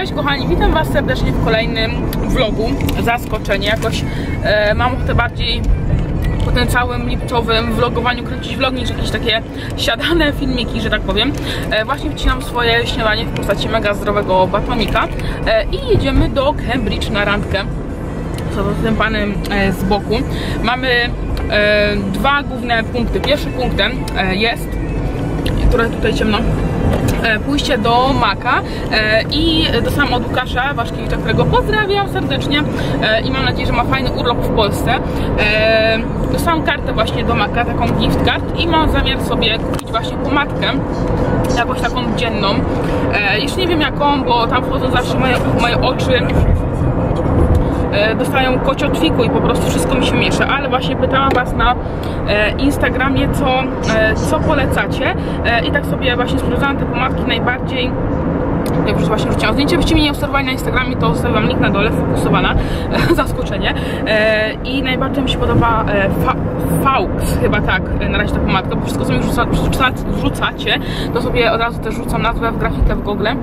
Cześć kochani, witam was serdecznie w kolejnym vlogu. Zaskoczenie, jakoś e, mam ochotę bardziej po tym całym lipcowym vlogowaniu kręcić vlog niż jakieś takie siadane filmiki, że tak powiem. E, właśnie wcinam swoje śniadanie w postaci mega zdrowego batonika e, i jedziemy do Cambridge na randkę z tym panem e, z boku. Mamy e, dwa główne punkty. Pierwszym punktem e, jest, trochę tutaj ciemno, pójście do Maka e, i dostałam od Łukasza Waszkiewicza, którego pozdrawiam serdecznie e, i mam nadzieję, że ma fajny urlop w Polsce. E, dostałam kartę właśnie do Maka, taką gift card i mam zamiar sobie kupić właśnie pomadkę jakąś taką dzienną. E, jeszcze nie wiem jaką, bo tam wchodzą zawsze moje, moje oczy e, dostają kociotwiku i po prostu wszystko mi się miesza, ale właśnie pytałam Was na e, Instagramie, co, e, co polecacie. E, i tak sobie właśnie sprawdzałam te pomadki najbardziej jak już właśnie wrzuciłam zdjęcie, byście mnie nie obserwowali na Instagramie, to zostawiam link na dole, fokusowana, zaskoczenie. E, I najbardziej mi się podoba e, fa Faux, chyba tak, e, na razie ta pomadka, bo wszystko co mi wrzuca, wrzucacie, to sobie od razu też rzucam nazwę w grafikę w Google mm,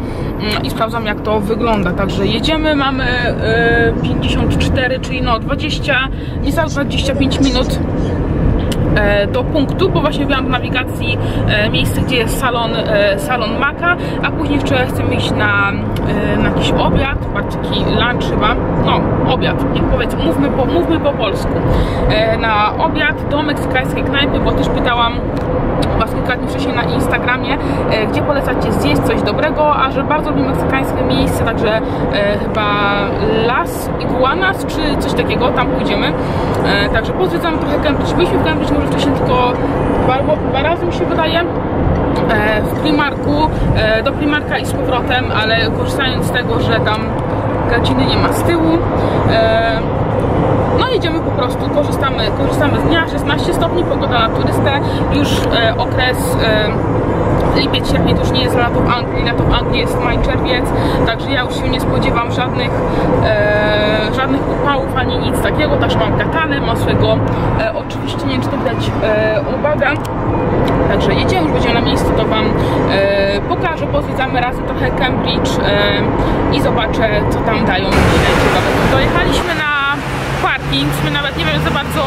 i sprawdzam jak to wygląda. Także jedziemy, mamy e, 54, czyli no 20, niecałe 25 minut do punktu, bo właśnie wziąłam do nawigacji e, miejsce, gdzie jest salon, e, salon Maka, a później jeszcze chcemy iść na, e, na jakiś obiad, taki lunch chyba, no obiad, niech powiedz, mówmy po, mówmy po polsku, e, na obiad do meksykańskiej knajpy, bo też pytałam Was kilka dni wcześniej na Instagramie, e, gdzie polecacie zjeść coś dobrego, a że bardzo lubię meksykańskie miejsce, także e, chyba Las Iguanas czy coś takiego, tam pójdziemy. E, także pozwiedzamy trochę Cambridge. Byliśmy w Cambridge może wcześniej tylko dwa, razy mi się wydaje. E, w Primarku, e, do Primarka i z powrotem, ale korzystając z tego, że tam godziny nie ma z tyłu. E, no idziemy po prostu, korzystamy, korzystamy z dnia, 16 stopni, pogoda na turystę, już okres lipiec, sierpień to już nie jest lato w Anglii, lato w Anglii jest maj, czerwiec, także ja już się nie spodziewam żadnych, e, żadnych upałów ani nic takiego, także mam katanę, mam swojego, e, oczywiście nie wiem czy to widać, e, uwaga, Także jedziemy, już będziemy na miejscu, to Wam e, pokażę, pozwiedzamy razem trochę Cambridge e, i zobaczę, co tam dają. Dojechaliśmy na parking, my nawet nie wiem za bardzo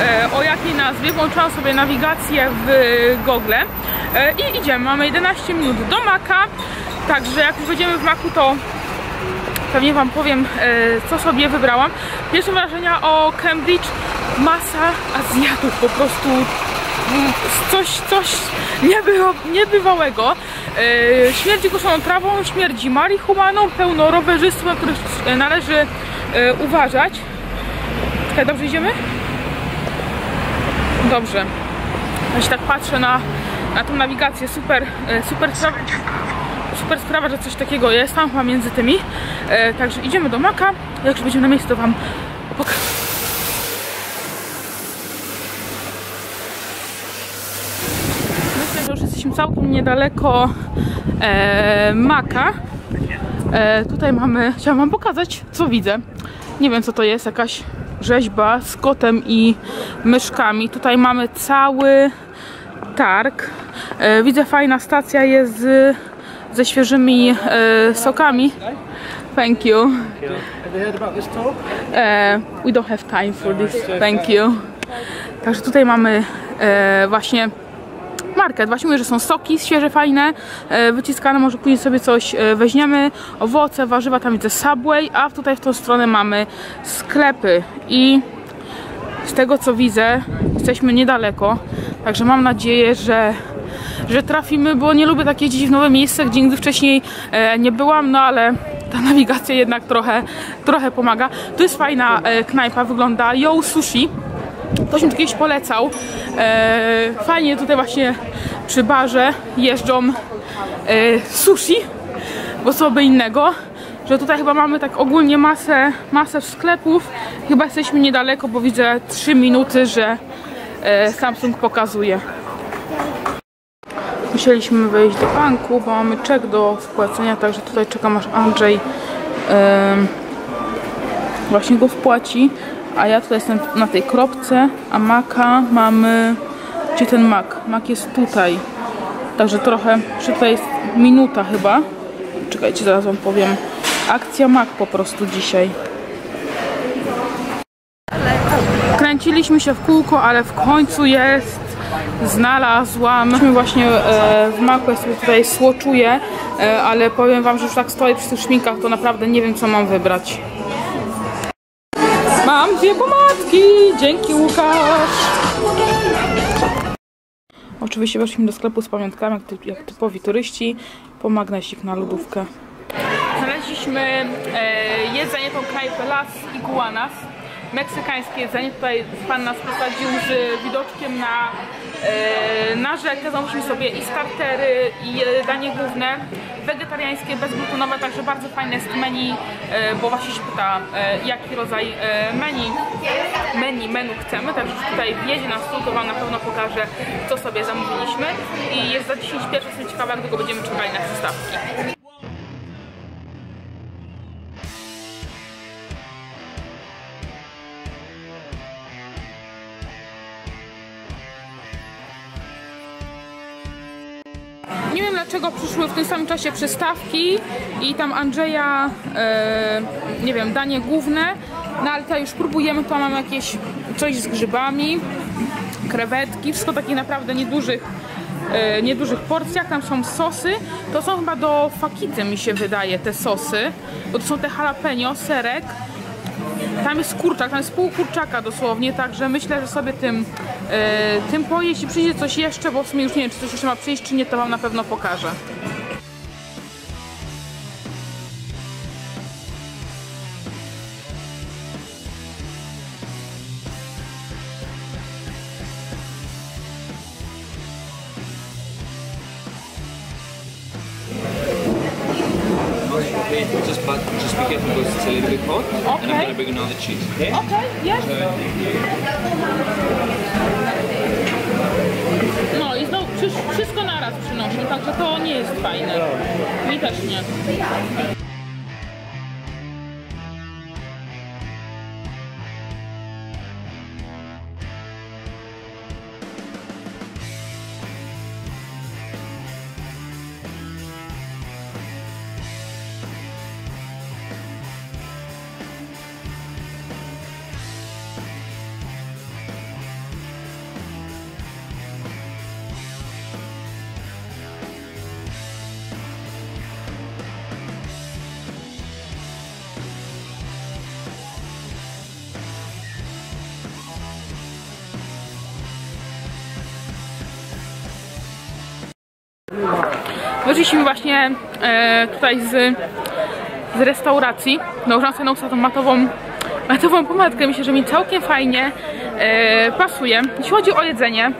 e, o jakiej nazwie, włączyłam sobie nawigację w Google i idziemy, mamy 11 minut do Maka, także jak już będziemy w Maku, to pewnie Wam powiem, e, co sobie wybrałam. Pierwsze wrażenia o Cambridge, masa Azjatów, po prostu mm, coś, coś niebyło, niebywałego. E, śmierdzi koszoną trawą, śmierdzi marihuaną, pełno rowerzystwa, na których e, należy e, uważać. Czekaj, dobrze idziemy? Dobrze. Ja się tak patrzę na, na tą nawigację, super, e, super sprawa, super sprawa, że coś takiego jest tam chyba między tymi. E, także idziemy do Maka, jak już będziemy na miejscu, to Wam pokażę. Myślę, że już jesteśmy całkiem niedaleko e, Maka. E, tutaj mamy, chciałam wam pokazać, co widzę. Nie wiem, co to jest, jakaś rzeźba z kotem i myszkami. Tutaj mamy cały targ. E, widzę, fajna stacja jest ze świeżymi e, sokami. Thank you. E, we don't have time for this. Thank you. Także tutaj mamy właśnie market. Właśnie mówię, że są soki świeże, fajne, wyciskane, może później sobie coś weźmiemy. Owoce, warzywa, tam widzę Subway, a tutaj w tą stronę mamy sklepy i z tego co widzę, jesteśmy niedaleko, także mam nadzieję, że, że trafimy, bo nie lubię tak jeździć w nowe miejsce, gdzie nigdy wcześniej e, nie byłam, no ale ta nawigacja jednak trochę, trochę pomaga. Tu jest fajna e, knajpa, wygląda Yo Sushi. Ktoś mi to kiedyś polecał. E, fajnie tutaj właśnie przy barze jeżdżą sushi, bo co by innego. Że tutaj chyba mamy tak ogólnie masę, masę sklepów. Chyba jesteśmy niedaleko, bo widzę 3 minuty, że Samsung pokazuje. Musieliśmy wejść do banku, bo mamy czek do wpłacenia, także tutaj czekam aż Andrzej właśnie go wpłaci. A ja tutaj jestem na tej kropce, a maka mamy... Gdzie ten mak? Mak jest tutaj. Także trochę, że tutaj jest minuta chyba. Czekajcie, zaraz wam powiem Akcja mak po prostu dzisiaj. Kręciliśmy się w kółko, ale w końcu jest. Znalazłam. Właśnie e, w maku ja sobie tutaj słoczuję, e, ale powiem wam, że już tak stoję przy tych szminkach, to naprawdę nie wiem co mam wybrać. Mam dwie pomadki! Dzięki Łukasz! Oczywiście weszliśmy do sklepu z pamiątkami, jak, jak typowi turyści, po magnesik na lodówkę. Znaleźliśmy e, jedzenie, tą knajpę Las Iguanas, meksykańskie jedzenie. Tutaj pan nas prowadził z widoczkiem na, e, na rzekę. Zamówiliśmy sobie i startery, i danie główne, wegetariańskie, bezglutonowe, także bardzo fajne jest menu, e, bo właśnie się pyta, e, jaki rodzaj menu, menu, menu chcemy, także tutaj wjedzie na stół, to wam na pewno pokażę, co sobie zamówiliśmy. I jest za 10 pierwsze, jestem ciekawa, jak długo będziemy czekali na przystawki. Nie wiem dlaczego przyszły w tym samym czasie przystawki i tam Andrzeja, e, nie wiem, danie główne, no ale tutaj już próbujemy, to mamy jakieś coś z grzybami, krewetki, wszystko takie naprawdę niedużych, e, niedużych porcjach, tam są sosy, to są chyba do fakity mi się wydaje te sosy, bo to są te jalapeno, serek, tam jest kurczak, tam jest pół kurczaka dosłownie, także myślę, że sobie tym, e, tym pojeść. Jeśli przyjdzie coś jeszcze, bo w sumie już nie wiem, czy coś jeszcze ma przyjść, czy nie, to wam na pewno pokażę. Okay, just but just be careful because it's a little bit hot. And I'm Okay. gonna bring another cheese. Okay. Okej, jest. No i znowu wszy- wszystko naraz przynoszą, także to nie jest fajne. Mi też nie. Wyszliśmy właśnie e, tutaj z, z restauracji. Nałożyłam sobie na usta tą matową, matową pomadkę. Myślę, że mi całkiem fajnie e, pasuje. Jeśli chodzi o jedzenie,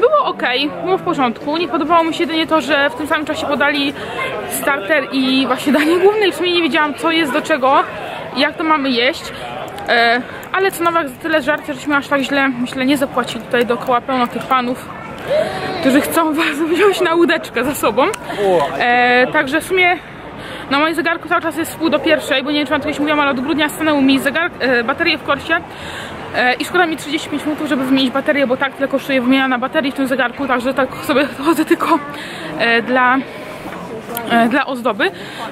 było ok, było w porządku. Nie podobało mi się jedynie to, że w tym samym czasie podali starter i właśnie danie główne i w sumie nie wiedziałam co jest do czego jak to mamy jeść. E, ale co nawet za tyle żarcia, żeśmy aż tak źle, myślę, nie zapłacili tutaj dookoła pełno tych panów którzy chcą was wziąć na łódeczkę za sobą. E, także w sumie na moim zegarku cały czas jest wpół do pierwszej, bo nie wiem czy wam kiedyś mówiłam, ale od grudnia stanęły mi zegar, e, baterie w korsie e, i szkoda mi 35 minut, żeby wymienić baterię, bo tak tyle kosztuje wymiana baterii w tym zegarku, także tak sobie chodzę tylko e, dla e, dla ozdoby.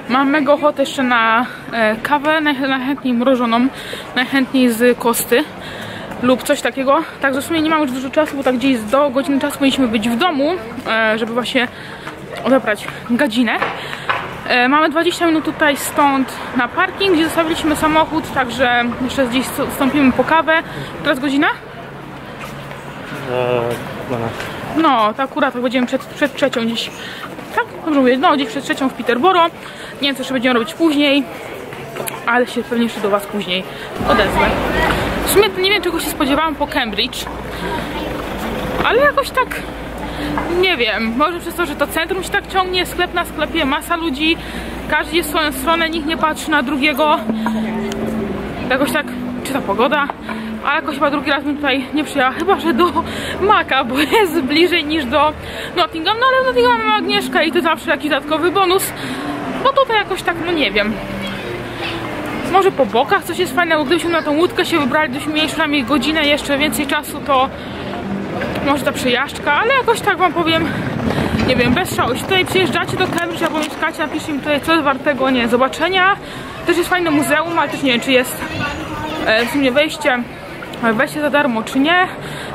Mam mega ochotę jeszcze na e, kawę, naj- najchętniej mrożoną, najchętniej z kosty lub coś takiego. Także w sumie nie mam już dużo czasu, bo tak gdzieś do godziny czasu powinniśmy być w domu, e, żeby właśnie odebrać gadzinę. E, Mamy 20 minut tutaj stąd na parking, gdzie zostawiliśmy samochód, także jeszcze gdzieś stąpimy po kawę. Teraz godzina? No, to akurat tak będziemy przed, przed trzecią gdzieś. Tak, dobrze mówię, no gdzieś przed trzecią w Peterboro. Nie wiem, co jeszcze będziemy robić później, ale się pewnie jeszcze do Was później odezwę. Sumie to nie wiem, czego się spodziewałam po Cambridge, ale jakoś tak nie wiem, może przez to, że to centrum się tak ciągnie, sklep na sklepie, masa ludzi, każdy jest w swoją stronę, nikt nie patrzy na drugiego. Jakoś tak, czy ta pogoda, ale jakoś chyba drugi raz bym tutaj nie przyjechała, chyba że do Maka, bo jest bliżej niż do Nottingham, no ale w Nottingham mamy Agnieszkę i to zawsze jakiś dodatkowy bonus, bo tutaj jakoś tak, no nie wiem. Może po bokach coś jest fajnego, gdybyśmy na tą łódkę się wybrali, gdybyśmy mieli przynajmniej godzinę, jeszcze więcej czasu, to może ta przejażdżka, ale jakoś tak wam powiem, nie wiem, bez szału. Jeśli tutaj przyjeżdżacie do Cambridge, albo mieszkacie, napiszcie mi tutaj, co jest wartego, nie zobaczenia. Też jest fajne muzeum, ale też nie wiem, czy jest e, w sumie wejście, wejście za darmo, czy nie.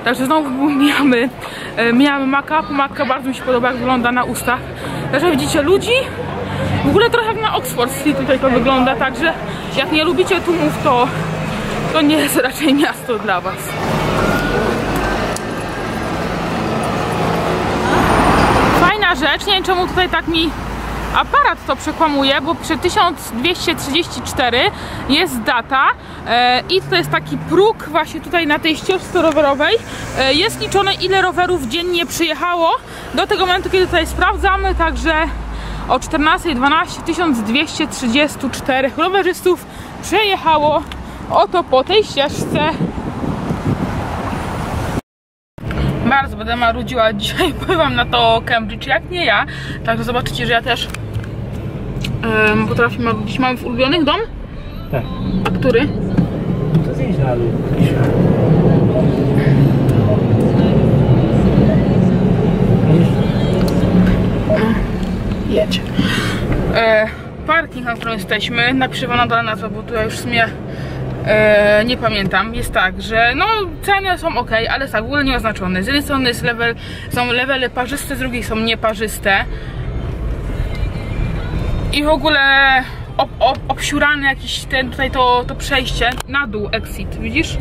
Także znowu mijamy, e, mijamy maka. Maka bardzo mi się podoba, jak wygląda na ustach. Także widzicie ludzi. W ogóle trochę jak na Oxford Street tutaj to wygląda, także jak nie lubicie tłumów, to, to nie jest raczej miasto dla was. Fajna rzecz, nie wiem czemu tutaj tak mi aparat to przekłamuje, bo przy 1234 jest data e, i to jest taki próg właśnie tutaj na tej ścieżce rowerowej. E, jest liczone ile rowerów dziennie przyjechało do tego momentu, kiedy tutaj sprawdzamy, także o 14.12 1234 rowerzystów przejechało oto po tej ścieżce. Bardzo będę marudziła dzisiaj, pływam na to Cambridge, jak nie ja. Także zobaczycie, że ja też um, potrafię marudzić. Mam w ulubionych dom? Tak. A który? To na dół. Jedź. E, parking, na którym jesteśmy, napiszę wam na dole nazwę, bo tutaj już w sumie e, nie pamiętam. Jest tak, że no ceny są ok, ale tak, w ogóle nieoznaczone. Z jednej strony jest level, są levely parzyste, z drugiej są nieparzyste. I w ogóle ob, ob, obsiurane jakieś ten tutaj to, to przejście na dół exit, widzisz?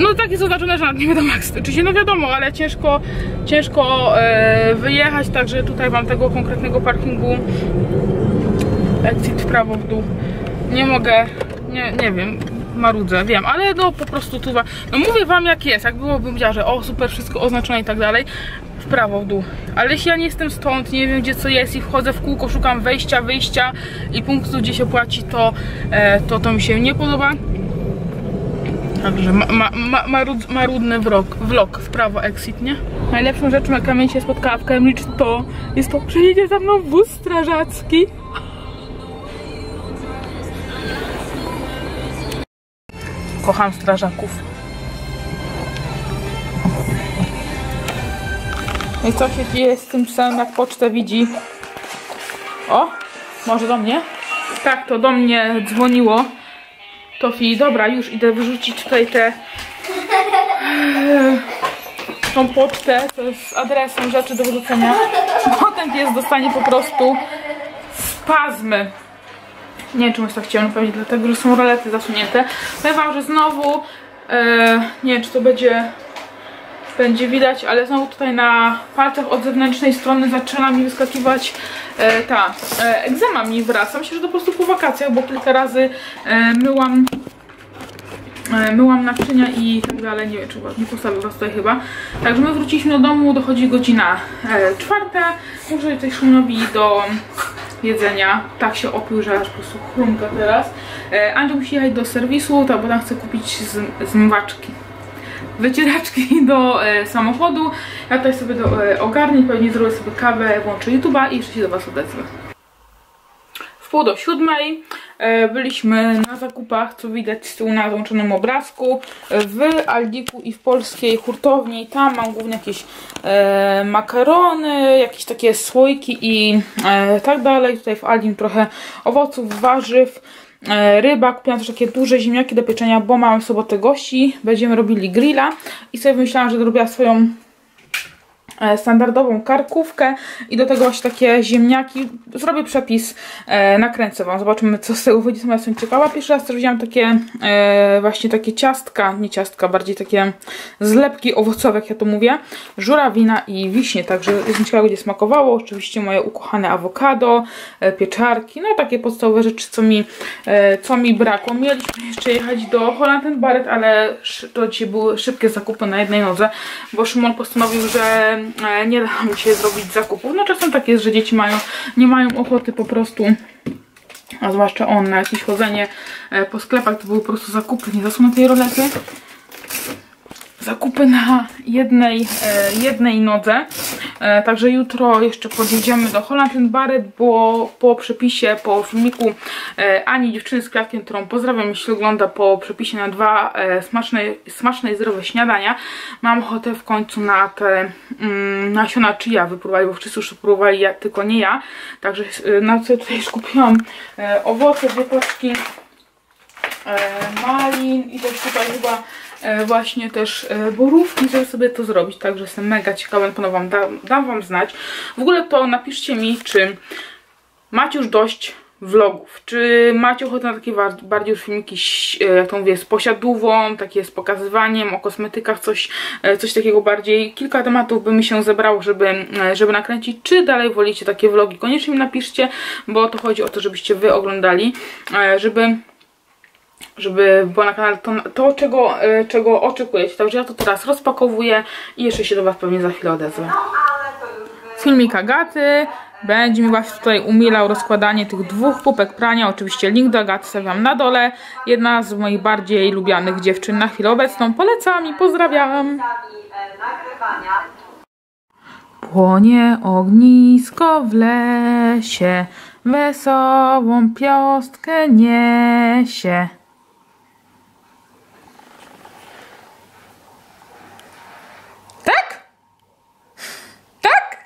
No tak jest oznaczone, że nie wiadomo jak oczywiście no wiadomo, ale ciężko, ciężko e, wyjechać, także tutaj mam tego konkretnego parkingu exit w prawo w dół. Nie mogę, nie, nie wiem, marudzę, wiem, ale no po prostu tu, no mówię wam jak jest, jak byłbym wiedziała, że o super, wszystko oznaczone i tak dalej, w prawo w dół. Ale jeśli ja nie jestem stąd, nie wiem gdzie co jest i wchodzę w kółko, szukam wejścia, wyjścia i punktu gdzie się płaci, to e, to, to mi się nie podoba. Także ma, ma, ma, marud, marudny vlog, vlog w prawo exit, nie? Najlepszą rzeczą jaka mnie się spotkała w Cambridge to jest to, że jedzie za mną wóz strażacki. Kocham strażaków. I co się dzieje z tym psem, jak pocztę widzi? O, może do mnie? Tak, to do mnie dzwoniło. Tofi, dobra, już idę wyrzucić tutaj te tą pocztę z adresem rzeczy do wyrzucenia. Potem pies dostanie po prostu spazmy. Nie wiem, czemu jest tak ciemno, pewnie dlatego, że są rolety zasunięte. Powiem wam, że znowu e, nie wiem, czy to będzie będzie widać, ale znowu tutaj na palcach od zewnętrznej strony zaczyna mi wyskakiwać e, ta e, egzema mi wraca. Myślę, że to po prostu po wakacjach, bo kilka razy e, myłam e, myłam naczynia i tak dalej, nie wiem, czy nie postawił was tutaj chyba. Także my wróciliśmy do domu, dochodzi godzina e, czwarta, muszę tutaj szumowi do jedzenia. Tak się opił, że aż po prostu chrumka teraz. E, Andrzej musi jechać do serwisu, bo tam chce kupić zmywaczki wycieraczki do e, samochodu. Ja tutaj sobie do, e, ogarnię, pewnie zrobię sobie kawę, włączę YouTube'a i jeszcze się do Was odezwę. W pół do siódmej e, byliśmy na zakupach, co widać z tyłu na załączonym obrazku, w Aldiku i w polskiej hurtowni. Tam mam głównie jakieś e, makarony, jakieś takie słoiki i e, tak dalej. Tutaj w Aldim trochę owoców, warzyw, ryba. Kupiłam też takie duże ziemniaki do pieczenia, bo mamy w sobotę gości. Będziemy robili grilla i sobie myślałam, że zrobiła swoją e, standardową karkówkę i do tego właśnie takie ziemniaki. Zrobię przepis, e, nakręcę wam, zobaczymy co z tego wyjdzie, sama jestem ciekawa. Pierwszy raz też widziałam takie e, właśnie takie ciastka, nie ciastka, bardziej takie zlepki owocowe, jak ja to mówię, żurawina i wiśnie, także jestem ciekawa, gdzie smakowało. Oczywiście moje ukochane awokado, e, pieczarki, no takie podstawowe rzeczy, co mi, e, co mi brakło. Mieliśmy jeszcze jechać do Holland Barrett, ale to dzisiaj były szybkie zakupy na jednej nodze, bo Szymon postanowił, że e, nie da mi się zrobić zakupów. No czasem tak jest, że dzieci mają, nie mają ochoty po prostu a zwłaszcza on na jakieś chodzenie e, po sklepach, to były po prostu zakupy, nie zasunę tej rolety. Zakupy na jednej, e, jednej nodze. E, także jutro jeszcze podjedziemy do Holland Barrett, bo po przepisie, po filmiku e, Ani, dziewczyny z kwiatkiem, którą pozdrawiam, jeśli ogląda po przepisie na dwa e, smaczne, smaczne i zdrowe śniadania, mam ochotę w końcu na te mm, nasiona chia wypróbować, bo wszyscy już próbowali, ja, tylko nie ja. Także e, na co tutaj już kupiłam e, owoce, dwie paczki e, malin i też tutaj chyba właśnie też e, borówki, żeby sobie to zrobić, także jestem mega ciekawa, na pewno wam dam, dam wam znać. W ogóle to napiszcie mi, czy macie już dość vlogów, czy macie ochotę na takie bar- bardziej już filmiki, e, jak to mówię, z posiadówą, takie z pokazywaniem, o kosmetykach, coś, e, coś takiego bardziej, kilka tematów by mi się zebrało, żeby, e, żeby nakręcić, czy dalej wolicie takie vlogi, koniecznie mi napiszcie, bo to chodzi o to, żebyście wy oglądali, e, żeby żeby było na kanale to, to czego, e, czego oczekujecie. Także ja to teraz rozpakowuję i jeszcze się do Was pewnie za chwilę odezwę. Filmik Agaty. Będzie mi właśnie tutaj umilał rozkładanie tych dwóch kubek prania. Oczywiście link do Agaty stawiam na dole. Jedna z moich bardziej lubianych dziewczyn na chwilę obecną. Polecam i pozdrawiam. nagrywania. Płonie ognisko w lesie, wesołą piostkę niesie. Tak? Tak?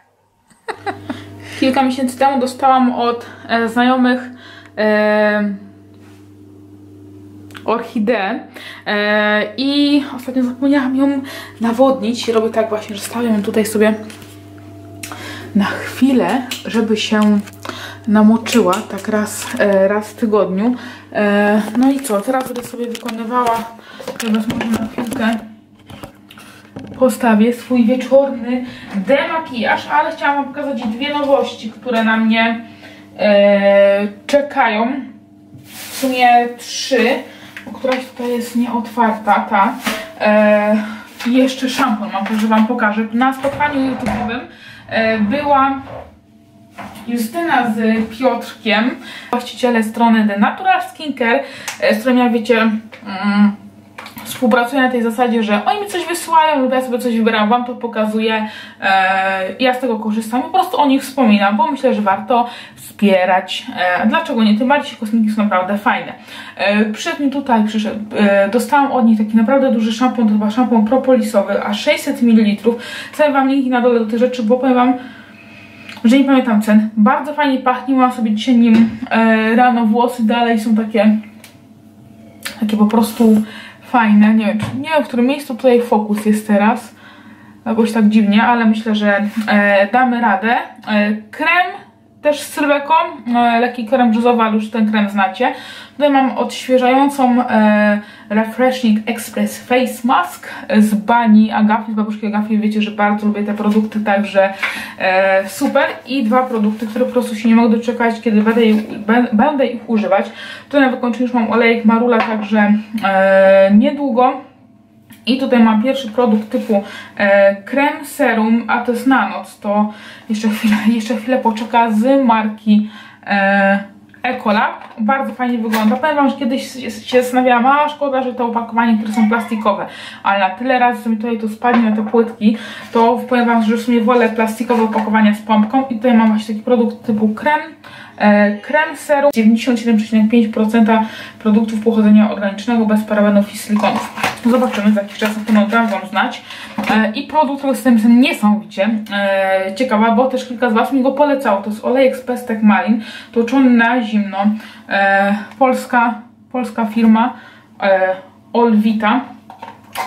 Kilka miesięcy temu dostałam od e, znajomych e, orchideę e, i ostatnio zapomniałam ją nawodnić. Robię tak właśnie, że stawiam ją tutaj sobie na chwilę, żeby się namoczyła, tak raz, raz w tygodniu. No i co, teraz będę sobie wykonywała, teraz może na chwilkę postawię swój wieczorny demakijaż, ale chciałam wam pokazać dwie nowości, które na mnie e, czekają. W sumie trzy, któraś tutaj jest nieotwarta, ta. E, jeszcze szampon mam, także wam pokażę. Na spotkaniu YouTube'owym e, była Justyna z Piotrkiem, właściciele strony The Natural Skincare, e, z którym ja wiecie, mm, współpracuję na tej zasadzie, że oni mi coś wysyłają lub ja sobie coś wybieram, wam to pokazuję, e, ja z tego korzystam i po prostu o nich wspominam, bo myślę, że warto wspierać. E, dlaczego nie? Tym bardziej kosmetyki są naprawdę fajne. E, przyszedł mi tutaj, przyszedł, e, dostałam od nich taki naprawdę duży szampon, to chyba szampon propolisowy, a 600 ml. Stawiam wam linki na dole do tych rzeczy, bo powiem wam, że nie pamiętam cen. Bardzo fajnie pachnie, mam sobie dzisiaj nim e, rano włosy, dalej są takie takie po prostu fajne. Nie nie wiem w którym miejscu tutaj fokus jest teraz. Jakoś tak dziwnie, ale myślę, że e, damy radę. E, krem też z sylweką, e, lekki krem brzozowy, ale już ten krem znacie. Tutaj mam odświeżającą e, Refreshing Express Face Mask z bani Agafi, z babuszki Agafi. Wiecie, że bardzo lubię te produkty, także e, super. I dwa produkty, które po prostu się nie mogę doczekać, kiedy będę, ich- bę- będę ich używać. Tutaj na wykończeniu już mam olejek Marula, także e, niedługo. I tutaj mam pierwszy produkt typu e, krem serum, a to jest na noc, to jeszcze chwilę, jeszcze chwilę poczeka z marki e, Ecolab. Bardzo fajnie wygląda. Powiem wam, że kiedyś się zastanawiałam, a szkoda, że te opakowania, które są plastikowe, ale na tyle razy, mi tutaj to spadnie na te płytki, to powiem wam, że w sumie wolę plastikowe opakowania z pompką i tutaj mam właśnie taki produkt typu krem, e, krem serum, 97,5% produktów pochodzenia organicznego, bez parabenów i silikonów. Zobaczymy za jakiś czas, pewno dam wam znać. E, I produkt, który jestem niesamowicie e, ciekawa, bo też kilka z was mi go polecało. To jest olejek z pestek malin, tłoczony na zimno. E, polska, polska firma Olvita.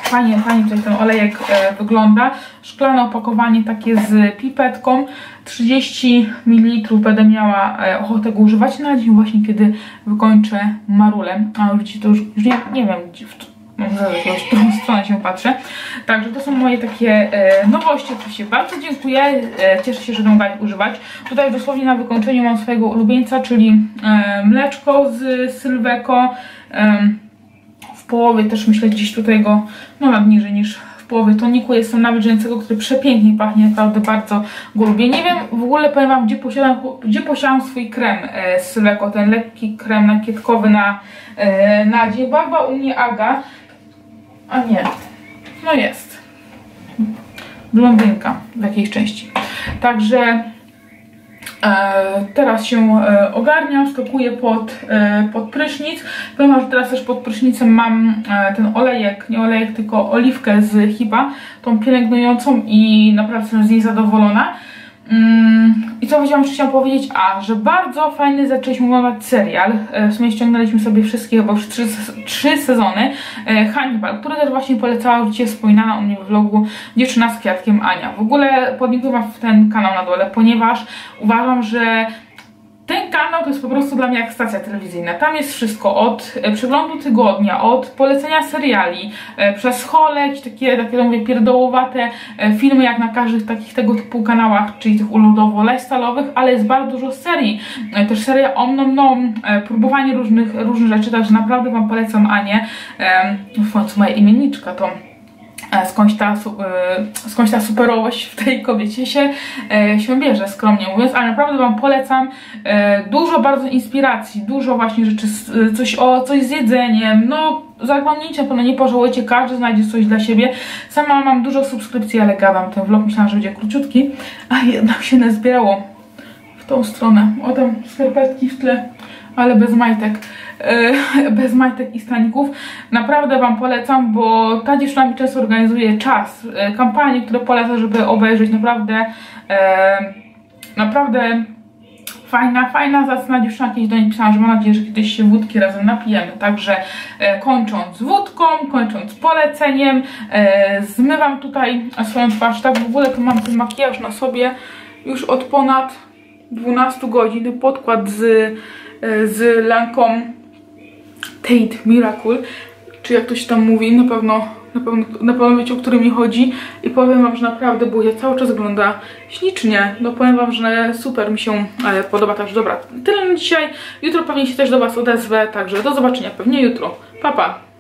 Fajnie, fajnie tutaj ten olejek wygląda. Szklane opakowanie takie z pipetką. 30 ml będę miała ochotę go używać na dzień właśnie, kiedy wykończę marulę. A widzicie, to już, już nie, nie wiem, może za jakąś w którą stronę się patrzę. Także to są moje takie e, nowości. Oczywiście bardzo dziękuję. E, cieszę się, że ich używać. Tutaj dosłownie na wykończeniu mam swojego ulubieńca, czyli e, mleczko z sylweko. em, w połowie też myślę gdzieś tutaj go, no nawet niżej niż w połowie toniku jestem nawilżającego, który przepięknie pachnie, naprawdę bardzo go lubię. Nie wiem w ogóle powiem wam, gdzie posiadam, gdzie posiadam swój krem e, z Syleko, ten lekki krem nakietkowy na, e, na dzień. Barba u mnie Aga, a nie, no jest. blondynka w jakiejś części. Także E, teraz się e, ogarniam, skakuję pod, e, pod prysznic. Powiem że teraz też pod prysznicem mam e, ten olejek, nie olejek, tylko oliwkę z Hiba, tą pielęgnującą i naprawdę jestem z niej zadowolona. Mm, I co chciałam chciałam powiedzieć? A, że bardzo fajny zaczęliśmy oglądać serial. E, W sumie ściągnęliśmy sobie wszystkie, chyba już trzy, trzy sezony. e, Hannibal, który też właśnie polecała dzisiaj wspominana u mnie w vlogu Dziewczyna z kwiatkiem Ania. W ogóle podlinkuję wam ten kanał na dole, ponieważ uważam, że ten kanał to jest po prostu dla mnie jak stacja telewizyjna. Tam jest wszystko od e, przeglądu tygodnia, od polecenia seriali, e, przez hole, jakieś takie, takie mówię, pierdołowate e, filmy jak na każdych takich tego typu kanałach, czyli tych ulodowo lifestyle'owych, ale jest bardzo dużo serii. Też seria Om Nom próbowanie różnych, różnych rzeczy, także naprawdę Wam polecam Anię. W końcu moja imienniczka to skądś ta, e, skądś ta superowość w tej kobiecie się, e, się bierze, skromnie mówiąc, ale naprawdę Wam polecam e, dużo bardzo inspiracji, dużo właśnie rzeczy, coś, o, coś z jedzeniem, no zaglądnijcie, pewno nie pożałujecie, każdy znajdzie coś dla siebie. Sama mam dużo subskrypcji, ale gadam, ten vlog myślałam, że będzie króciutki, a jednak się nazbierało w tą stronę. O tam skarpetki w tle, ale bez majtek. E, bez majtek i staników. Naprawdę Wam polecam, bo ta dziewczyna mi często organizuje czas, e, kampanie, które poleca, żeby obejrzeć. Naprawdę, e, naprawdę fajna, fajna, zacna dziewczyna. Kiedyś do niej pisałam, że mam nadzieję, że kiedyś się wódki razem napijemy. Także e, kończąc wódką, kończąc poleceniem, e, zmywam tutaj swoją twarz. Tak w ogóle to mam ten makijaż na sobie już od ponad 12 godzin. Podkład z, z Lancome Tate Miracle, czy jak to się tam mówi, na pewno, na pewno, na pewno wiecie, o który mi chodzi. I powiem wam, że naprawdę buzia cały czas wygląda ślicznie, no powiem wam, że super mi się e, podoba, także dobra, tyle na dzisiaj, jutro pewnie się też do was odezwę, także do zobaczenia pewnie jutro, pa pa!